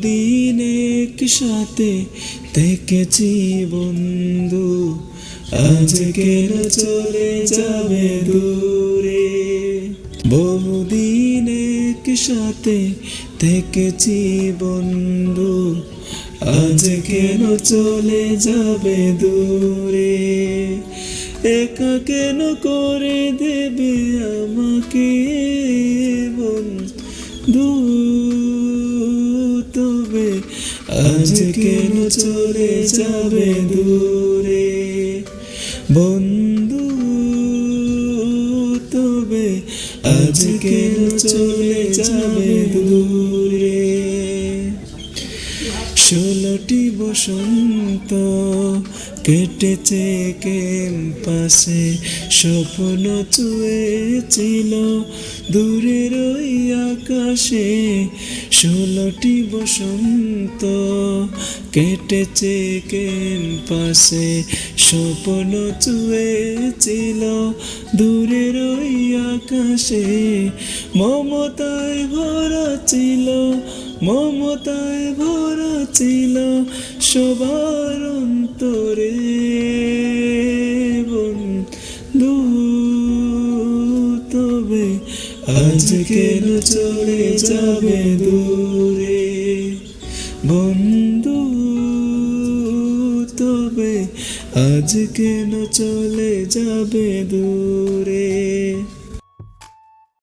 এক সাথে থেকেছি বন্ধু? আজ কেন চলে যাবে দূরে? বহুদিন সাথে থেকেছি বন্ধু। আজ কেন চলে যাবে দূরে? একা কেন করে দেবে আমাকে বন্ধু? আজ কেন চলে যাবে দূরে। বন্ধু তবে আজ কেন চলে যাবে দূরে। ষোলোটি বসন্ত কেটেছে ক্যাম্পাসে স্বপ্ন চুয়েছিল দূরের ওই আকাশে। ষোলোটি বসন্ত কেটেছে ক্যাম্পাসে স্বপ্ন চুয়েছিল দূরের ওই আকাশে। মমতায় ভরা ছিল, মমতায় ভরা ছিল সবার অন্তরে তবে আজ কেন চলে যাবে দূরে? বন্ধু, তবে আজ কেন চলে যাবে দূরে?